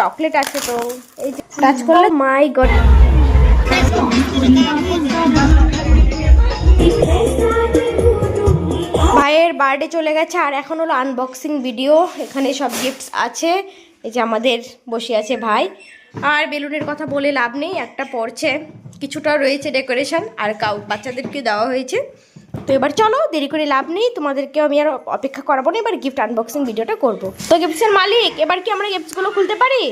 Chocolate আছে তো এই যে টাচ করলে মাই গড। ভাইয়ের বার্থডে চলে গেছে আর এখন হলো আনবক্সিং ভিডিও এখানে সব গিফটস আছে। এই যে আমাদের বসে আছে ভাই। আর বেলুনের কথা বলে লাভ নেই একটা পড়ছে কিছুটা রয়েছে ডেকোরেশন আর কাউ বাচ্চাদেরকে দেওয়া হয়েছে। তো এবার চলো দেরি করে লাভ নেই তোমাদেরকেও আমি আর অপেক্ষা করাবো না এবার গিফট আনবক্সিং ভিডিওটা করব। তো গিফটসের মালিক এবার কি আমরা গিফটসগুলো খুলতে পারি?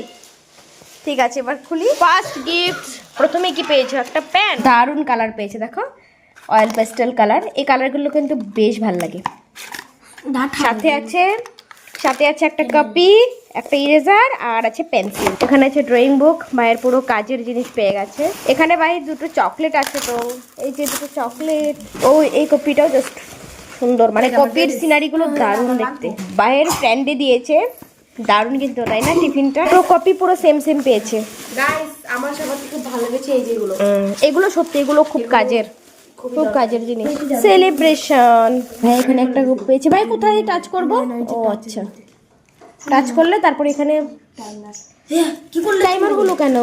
ঠিক আছে এবার খুলি। ফার্স্ট গিফট প্রথমে কি পেয়েছ? একটা প্যান্ট দারুণ কালার পেয়েছে দেখো। অয়েল প্যাস্টেল কালার এই কালারগুলো কিন্তু বেশ ভালো লাগে। সাথে আছে সাথে আছে একটা কপি একটা ইরেজার আর আছে পেন্সিল এখানে আছে ড্রয়িং বুক ভাইয়ের পুরো কাজের জিনিস পেয়ে গেছে। এখানে ভাইয়ের দুটো চকলেট আছে তো এই যে দুটো চকলেট ও এই কপিটাও জাস্ট সুন্দর। মানে কপির সিনারিগুলো দারুণ দেখতে। বাইরের ফ্রেন্ডে দিয়েছে দারুণ কিন্তু তাই না টিফিনটা? পুরো কপি পুরো সেম সেম পেয়েছে। গাইস আমার সবার থেকে খুব ভালো লেগেছে এই যেগুলো। এগুলো সত্যি এগুলো খুব কাজের। খুব কাজের জিনিস। সেলিব্রেশন ভাই এখানে একটা গ্রুপ পেয়েছে। ভাই কোথায় টাচ করব? ও আচ্ছা। টাচ করলে তারপর এখানে কি করলে টাইমারগুলো কেন?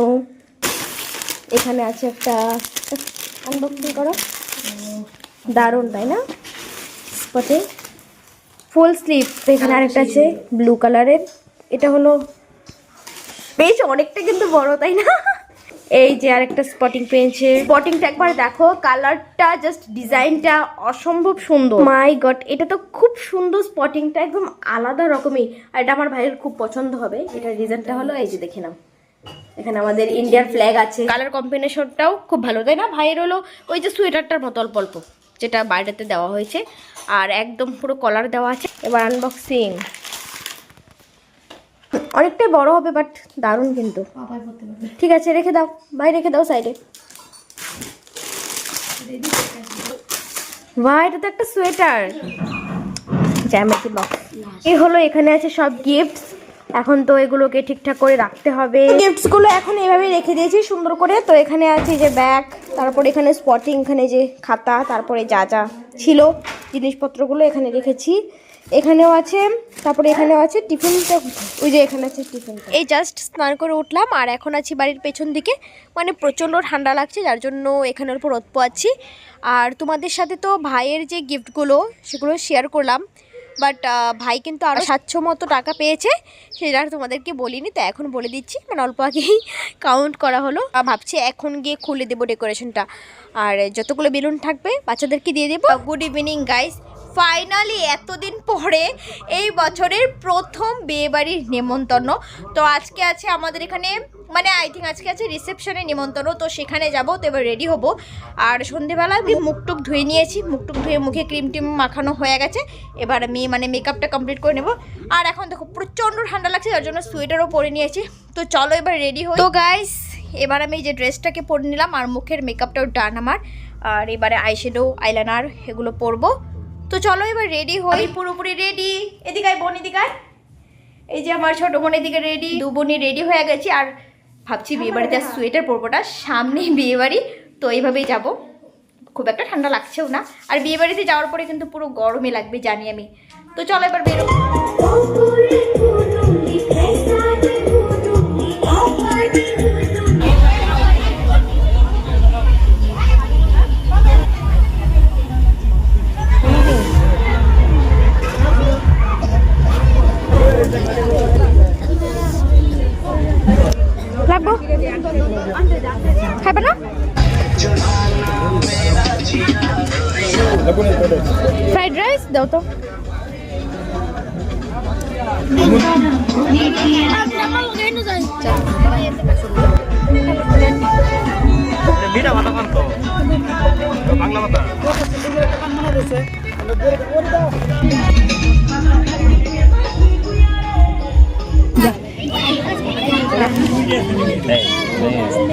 এখানে আছে একটা আনবক্সিং করো। দারুণ তাই না? স্পটে ফুল স্লিভ এখানে আরেকটা আছে ব্লু কালারের এটা হলো বেশ অনেকটা কিন্তু বড় তাই না? এই যে আরেকটা স্পটিং পেয়েছে। স্পটিংটা একবার দেখো কালারটা জাস্ট ডিজাইনটা অসম্ভব সুন্দর। মাই গড এটা তো খুব সুন্দর স্পটিংটা একদম আলাদা রকমই। আর এটা আমার ভাইয়ের খুব পছন্দ হবে। এটার রিজনটা হলো এই যে দেখে নাও। এখানে আমাদের ইন্ডিয়ার ফ্ল্যাগ আছে। কালার কম্বিনেশনটাও খুব ভালো। তাই না? ভাইয়ের হলো ওই যে সোয়েটারটার মতো অল্প অল্প, যেটা বাইরেতে দেওয়া হয়েছে। আর একদম পুরো কলার দেওয়া আছে। এবার আনবক্সিং অনেকটাই বড় হবে বাট দারুণ কিন্তু। ঠিক আছে রেখে দাও। ভাই রেখে দাও সাইডে ভাই এটা তো একটা সোয়েটার জ্যামেট্রি বক্স এই হলো এখানে আছে সব গিফটস এখন তো এগুলোকে ঠিকঠাক করে রাখতে হবে। গিফটসগুলো এখন এইভাবে রেখে দিয়েছি সুন্দর করে। তো এখানে আছে যে ব্যাগ তারপর এখানে স্পটিং এখানে যে খাতা তারপরে যা যা ছিল জিনিসপত্রগুলো এখানে রেখেছি। এখানেও আছে তারপরে এখানে আছে টিফিনটা, ওই যে এখানে আছে টিফিন এই জাস্ট স্নান করে উঠলাম, আর এখন আছি বাড়ির পেছন দিকে। মানে প্রচণ্ড ঠান্ডা লাগছে, যার জন্য এখানের উপর রোদ পোয়াচ্ছি। আর তোমাদের সাথে তো ভাইয়ের যে গিফটগুলো সেগুলো শেয়ার করলাম। বাট ভাই কিন্তু আরও সাতশো মতো টাকা পেয়েছে, সেটা তোমাদেরকে বলিনি তো এখন বলে দিচ্ছি। মানে অল্প আগেই কাউন্ট করা হলো। ভাবছি এখন গিয়ে খুলে দেবো ডেকোরেশনটা আর যতগুলো বেলুন থাকবে, বাচ্চাদেরকে দিয়ে দেবো। গুড ইভিনিং গাইস ফাইনালি এতদিন পরে এই বছরের প্রথম বিয়েবাড়ির নেমন্তন্ন তো আজকে আছে আমাদের এখানে মানে আই থিঙ্ক আজকে আছে রিসেপশনে নেমন্তন্ন তো সেখানে যাব, তো এবার রেডি হব। আর সন্ধেবেলা আমি মুখটুক ধুয়ে নিয়েছি, মুখটুক ধুয়ে মুখে ক্রিম টিম মাখানো হয়ে গেছে। এবার আমি মানে মেকআপটা কমপ্লিট করে নেব। আর এখন দেখো, প্রচণ্ড ঠান্ডা লাগছে যার জন্য সোয়েটারও পরে নিয়েছি। তো চলো এবার রেডি হই। তো গাইস এবার আমি যে ড্রেসটাকে পরে নিলাম, আর মুখের মেকআপটাও ডান আমার। আর এবারে আইশ্যাডো আইলাইনার এগুলো পরবো। তো চলো এবার রেডি হই। পুরোপুরি রেডি এদিকে আয় বোন এদিকে আয়। এই যে আমার ছোট বোন এদিকে রেডি দু বোনই রেডি হয়ে গেছি আর ভাবছি বিয়েবাড়িতে আর সোয়েটার পরবোটা। সামনে বিয়েবাড়ি তো এইভাবেই যাব। খুব একটা ঠান্ডা লাগছেও না। আর বিয়েবাড়িতে যাওয়ার পরে কিন্তু পুরো গরমে লাগবে জানি আমি। তো চলো এবার বেরো। লাগবো খাবে না? Fried rice? দাও তো। বাংলা ভাতা Man.